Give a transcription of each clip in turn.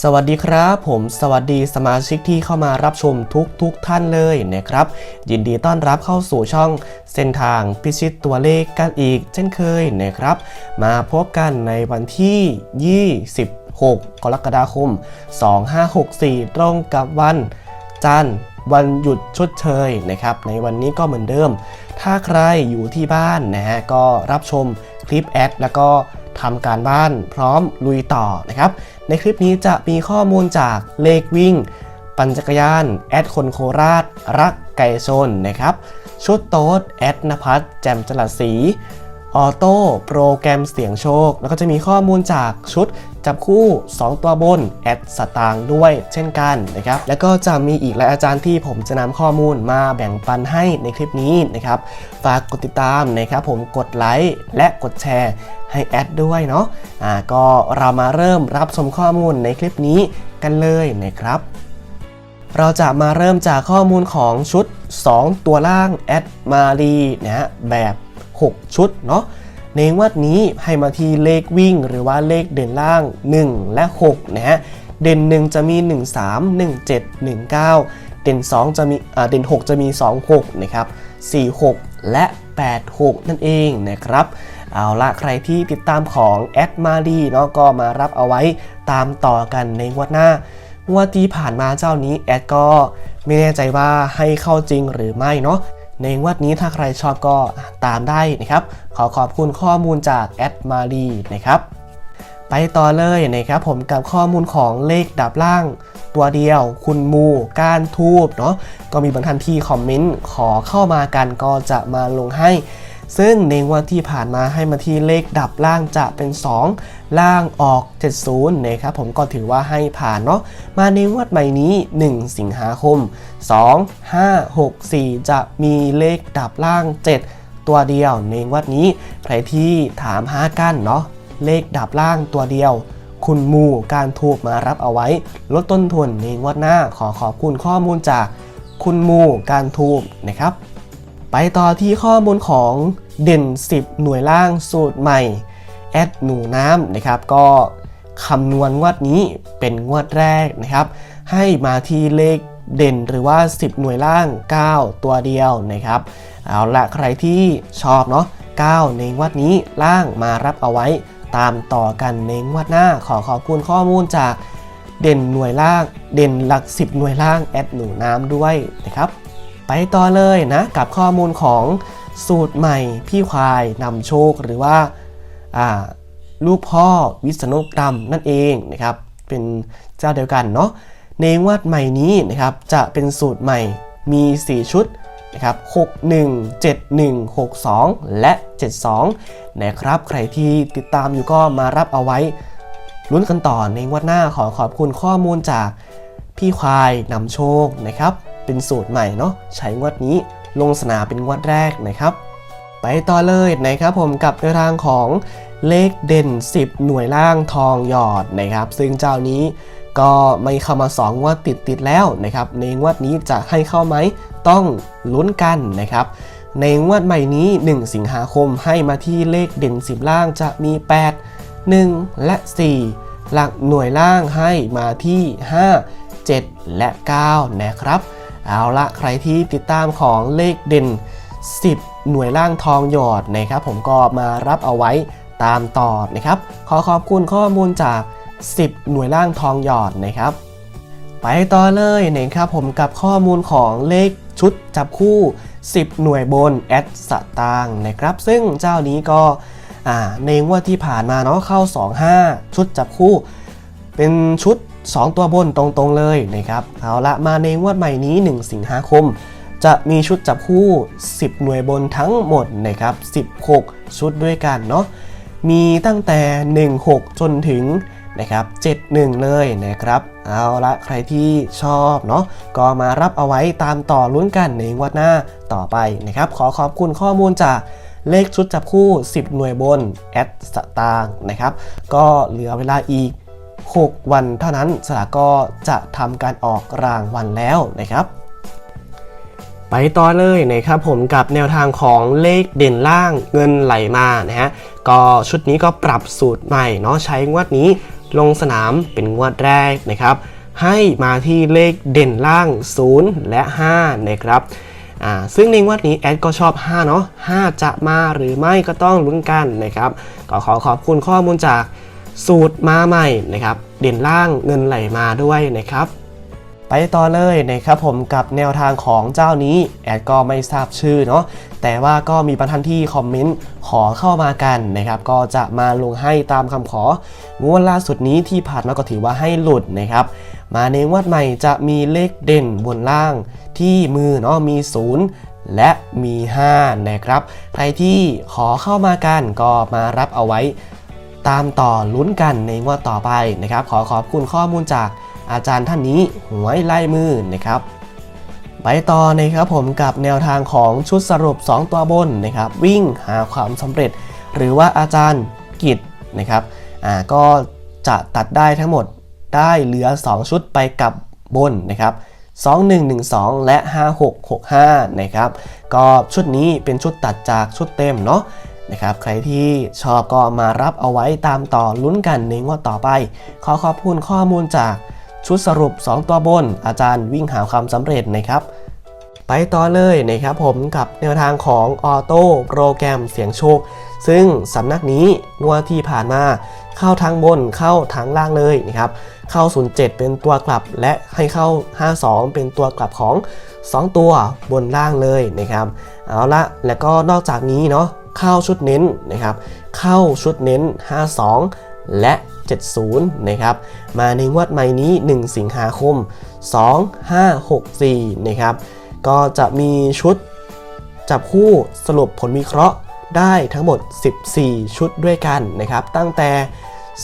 สวัสดีครับผมสวัสดีสมาชิกที่เข้ามารับชมทุกทุกท่านเลยนะครับ ยินดีต้อนรับเข้าสู่ช่องเส้นทางพิชิตตัวเลขกันอีก เช่นเคยนะครับ มาพบกันในวันที่ 26 กรกฎาคม 2564 ตรงกับวันจันทร์วันหยุดชดเชยนะครับ ในวันนี้ก็เหมือนเดิม ถ้าใครอยู่ที่บ้านนะฮะก็รับชมคลิปแอดแล้วก็ ทำการบ้านพร้อมลุยต่อนะครับ ในคลิปนี้จะมีข้อมูลจากเลขวิ่ง ปั่นจักรยาน แอดคนโคราช รักไก่ชนนะครับ ชุดโต๊ดแอดนภัสแจมจรัดสีออโต้โปรแกรมเสียงโชค แล้วก็จะมีข้อมูลจากชุด จับคู่ 2 ตัวบนแอดสตางค์ด้วยเช่นกันนะครับแล้วก็จะมีอีกหลายอาจารย์ที่ผมจะนำข้อมูลมาแบ่งปันให้ในคลิปนี้นะครับฝากกดติดตามนะครับผมกดไลค์และกดแชร์ให้แอดด้วยเนาะอ่าก็เรามาเริ่มรับชมข้อมูลในคลิปนี้กันเลยนะครับ เราจะมาเริ่มจากข้อมูลของชุด 2 ตัวล่างแอดมารีนะฮะแบบ 6 ชุดเนาะ ในงวัดนี้ให้มาที่เลขวิ่งหรือว่าเลขเด่นล่าง 1 และ 6 นะฮะ เด่น 1 จะมี 1 3 1 7 1 9 เด่น 2 จะมีเด่น 6 จะมี 2 6 นะครับ 4 6 และ 8 6 นั่นเองนะครับเอาละใครที่ติดตามของแอดมารีเนาะก็มารับเอาไว้ตามต่อกันในงวดหน้างวดที่ผ่านมาเจ้านี้แอดก็ไม่แน่ใจว่าให้เข้าจริงหรือไม่เนาะ ในวัดนี้ถ้าใครชอบก็ตามได้นะครับ ขอขอบคุณข้อมูลจากแอดมารีนะครับ ไปต่อเลยนะครับผมกับข้อมูลของเลขดับล่างตัวเดียว คุณมูก้านทูบเนาะก็มีบางท่านที่คอมเมนต์ขอเข้ามากันก็จะมาลงให้ ซึ่งในงวันที่ผ่านมาให้มาที่เลขดับล่างจะเป็น 2 ล่างออก 70นะครับผมก็ถือว่าให้ผ่านเนาะมาในงวดใหม่นี้ 1 สิงหาคม 2 5 6 4 จะมีเลขดับล่าง 7 ตัวเดียวในงวดนี้ใครที่ถามหากันเนาะเลขดับล่างตัวเดียวคุณมูการทูบมารับเอาไว้ ลดต้นทุนในงวดหน้าขอขอบคุณข้อมูลจากคุณมูการทูบนะครับ ไปต่อที่ข้อมูลของเด่น 10 หน่วยล่างสูตรใหม่ แอดหนูน้ำนะครับ ก็คำนวณงวดนี้เป็นงวดแรกนะครับ ให้มาที่เลขเด่นหรือว่า 10 หน่วยล่าง 9 ตัวเดียวนะครับ เอาละใครที่ชอบเนาะ9 ในงวดนี้ล่างมารับเอาไว้ตามต่อกันในงวดหน้าขอขอบคุณข้อมูลจากเด่นหน่วยล่าง เด่นหลัก 10 หน่วยล่างแอดหนูน้ำด้วยนะครับ ไปต่อเลยนะกับข้อมูลของสูตรใหม่พี่ควายนำโชคหรือว่าลูกพ่อวิษณุกรรมนั่นเองนะครับ เป็นเจ้าเดียวกันเนาะในงวดใหม่นี้นะครับจะเป็นสูตรใหม่มี 4 ชุดนะครับ61 71 62 และ 72 นะครับ ใครที่ติดตามอยู่ก็มารับเอาไว้ลุ้นกันต่อในงวดหน้าขอขอบคุณข้อมูลจากพี่ควายนำโชคนะครับ เป็นสูตรใหม่เนาะใช้งวดนี้ลงสนามเป็นงวดแรกนะครับ ไปต่อเลยนะครับผมกับในทางของเลขเด่น 10 หน่วยล่างทองหยอดนะครับ ซึ่งเจ้านี้ก็ไม่เข้ามา2งวดติดติดแล้วนะครับ ในงวดนี้จะให้เข้าไหมต้องลุ้นกันนะครับ ในงวดใหม่นี้ 1 สิงหาคมให้มาที่เลขเด่น 10 ล่างจะมี 8 1 และ 4 หลักหน่วยล่างให้มาที่ 5 7 และ 9 นะครับ เอาละใครที่ติดตามของเลขเด่น 10 หน่วยล่างทองหยอดนะครับ ผมก็มารับเอาไว้ตามต่อนะครับ ขอขอบคุณข้อมูลจาก 10 หน่วยล่างทองหยอดนะครับ ไปต่อเลยนะครับผมกับข้อมูลของเลขชุดจับคู่ 10 หน่วยบนแอดสตางนะครับ ซึ่งเจ้านี้ก็อ่าในงวดที่ผ่านมาเนาะเข้า 25 ชุดจับคู่ เป็นชุด 2 ตัวบนตรงๆเลยนะครับเอาละมาในงวดใหม่นี้ 1 สิงหาคม จะมีชุดจับคู่ 10 หน่วยบนทั้งหมดนะครับ16 ชุดด้วยกันเนาะมีตั้งแต่ 16 จนถึงนะครับ71 เลยนะครับ เอาละใครที่ชอบเนาะก็มารับเอาไว้ตามต่อลุ้นกันในงวดหน้าต่อไปนะครับ ขอขอบคุณข้อมูลจากเลขชุดจับคู่ 10 หน่วยบนแอดสตางนะครับ ก็เหลือเวลาอีก 6 วันเท่านั้นสลากก็จะทำการออกรางวัลแล้วนะครับ ไปต่อเลยนะครับผมกับแนวทางของเลขเด่นล่างเงินไหลมานะฮะก็ชุดนี้ก็ปรับสูตรใหม่เนาะใช้งวดนี้ลงสนามเป็นงวดแรกนะครับ ให้มาที่เลขเด่นล่าง 0 และ 5 นะครับอ่าซึ่งในงวดนี้แอดก็ชอบ 5 เนาะ5จะมาหรือไม่ก็ต้องลุ้นกันนะครับ ก็ขอขอบคุณข้อมูลจาก สูตรมาใหม่นะครับ เด่นล่างเงินไหลมาด้วยนะครับ ไปต่อเลยนะครับผมกับแนวทางของเจ้านี้แอดก็ไม่ทราบชื่อเนาะแต่ว่าก็มีบรรทันที่คอมเมนต์ขอเข้ามากันนะครับ ก็จะมาลงให้ตามคำของวดล่าสุดนี้ที่ผ่านมาก็ถือว่าให้หลุดนะครับ มาในงวดใหม่จะมีเลขเด่นบนล่างที่มือเนาะมี0และมี 5 นะครับ ใครที่ขอเข้ามากันก็มารับเอาไว้ ตามต่อลุ้นกันในงวดต่อไปนะครับ ขอขอบคุณข้อมูลจากอาจารย์ท่านนี้หวยไล่มือนะครับไปต่อนะครับผมกับแนวทางของชุดสรุป 2 ตัวบนนะครับ วิ่งหาความสำเร็จ หรือว่าอาจารย์กิจนะครับอ่าก็จะตัดได้ทั้งหมดได้เหลือ 2 ชุดไปกับบนนะครับ2112 และ 5665นะครับก็ชุดนี้เป็นชุดตัดจากชุดเต็มเนาะ นะครับใครที่ชอบก็มารับเอาไว้ตามต่อลุ้นกันในงวดต่อไป ขอขอบคุณข้อมูลจากชุดสรุป 2 ตัวบน อาจารย์วิ่งหาความสำเร็จนะครับ ไปต่อเลยนะครับผมกับแนวทางของออโต้โปรแกรมเสียงโชค ซึ่งสำนักนี้งวดที่ผ่านมาเข้าทางบนเข้าทางล่างเลยนะครับเข้า 07 เป็นตัวกลับและให้เข้า 52 เป็นตัวกลับของ 2 ตัวบนล่างเลยนะครับเอาละแล้วก็นอกจากนี้เนาะ เข้าชุดเน้นนะครับ เข้าชุดเน้น 52 และ 70 นะครับ มาในงวดใหม่นี้ 1 สิงหาคม 2564 นะครับ ก็จะมีชุดจับคู่สรุปผลวิเคราะห์ได้ทั้งหมด 14 ชุดด้วยกันนะครับ ตั้งแต่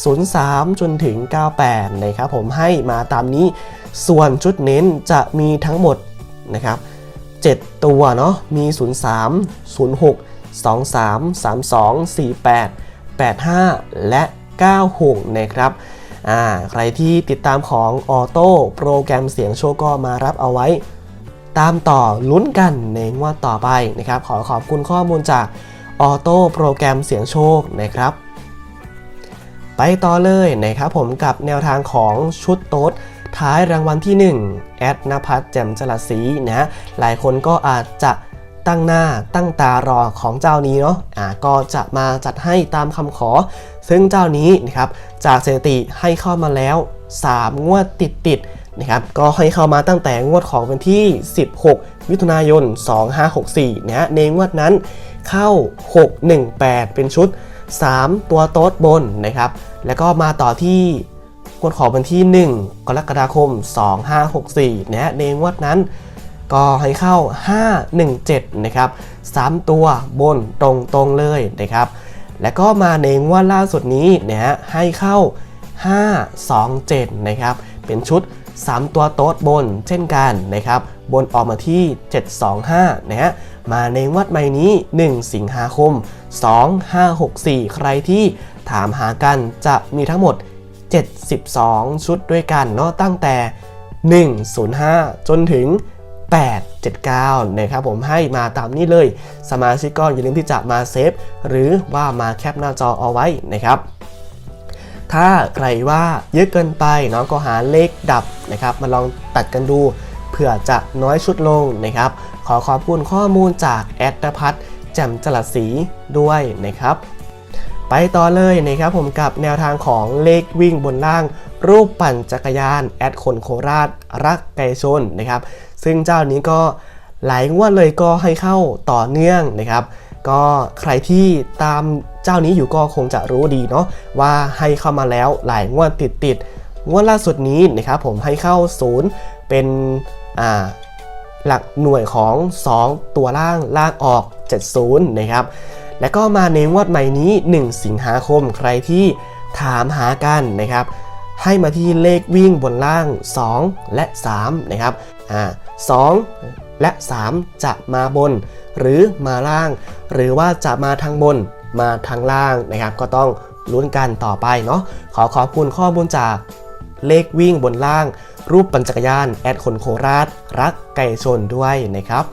03 จนถึง 98 นะครับผมให้มาตามนี้ ส่วนชุดเน้นจะมีทั้งหมดนะครับ 7 ตัวเนาะ มี 03 06 23 32 48 85 และ 96 นะครับใครที่ติดตามของออโต้โปรแกรมเสียงโชก็มารับเอาไว้ ตามต่อลุ้นกันในงวดต่อไปนะครับขอขอบคุณข้อมูลจากออโต้โปรแกรมเสียงโชคนะครับ ไปต่อเลยนะครับผมกับแนวทางของชุดโต๊ดท้ายรางวัลที่1แอดนภัสแจ่มจรัสศรีนะหลายคนก็อาจจะ ตั้งหน้าตั้งตารอของเจ้านี้เนาะอ่าก็จะมาจัดให้ตามคำขอ ซึ่งเจ้านี้นะครับจากสถิติให้เข้ามาแล้ว 3 งวดติดติดๆนะครับก็ให้เข้ามาตั้งแต่งวดของวันที่ 16 มิถุนายน 2564นะฮะในงวดนั้นเข้า 618 เป็นชุด 3 ตัวโต๊ดบนนะครับแล้วก็มาต่อที่งวดของวันที่ 1 กรกฎาคม 2564นะฮะในงวดนั้น ก็ให้เข้า 517 นะครับ 3 ตัวบนตรงๆเลยนะครับ แล้วก็มาในงวดล่าสุดนี้นะฮะให้เข้า 527 นะครับ เป็นชุด 3 ตัวโต๊ดบนเช่นกันนะครับ บนออกมาที่ 725 นะฮะ มาในงวดใหม่นี้ 1 สิงหาคม 2564 ใครที่ถามหากันจะมีทั้งหมด 72 ชุดด้วยกันเนาะตั้งแต่ 105 จนถึง 879 นะครับผมให้มาตามนี้เลย สมาชิกก็อย่าลืมที่จะมาเซฟหรือว่ามาแคปหน้าจอเอาไว้นะครับถ้าใครว่าเยอะเกินไปเนาะก็หาเลขดับนะครับ มาลองตัดกันดูเผื่อจะน้อยชุดลงนะครับ ขอขอบคุณข้อมูลจากแอดพัทแจ่มจลัดสีด้วยนะครับ ไปต่อเลยนะครับผมกับแนวทางของเลขวิ่งบนล่าง รูปปั่นจักรยาน แอดคนโคราชรักไก่ชนนะครับ ซึ่งเจ้านี้ก็หลายงวดเลยก็ให้เข้าต่อเนื่องนะครับ ก็ใครที่ตามเจ้านี้อยู่ก็คงจะรู้ดีเนาะว่าให้เข้ามาแล้วหลายงวดติดติดงวดล่าสุดนี้นะครับผมให้เข้าศูนย์เป็นอ่าหลักหน่วยของ 2 ตัวล่างล่างออก 70 นะครับ แล้วก็มาในงวดใหม่นี้ 1 สิงหาคมใครที่ถามหากันนะครับ ให้มาที่เลขวิ่งบนล่าง 2 และ 3 นะครับอ่า2และ 3 จะมาบน หรือมาล่าง หรือว่าจะมาทางบนมาทางล่างนะครับ ก็ต้องลุ้นกันต่อไปเนาะขอขอบคุณข้อมูลจากเลขวิ่งบนล่าง รูปปั่นจักรยาน แอดคนโคราช รักไก่ชนด้วยนะครับ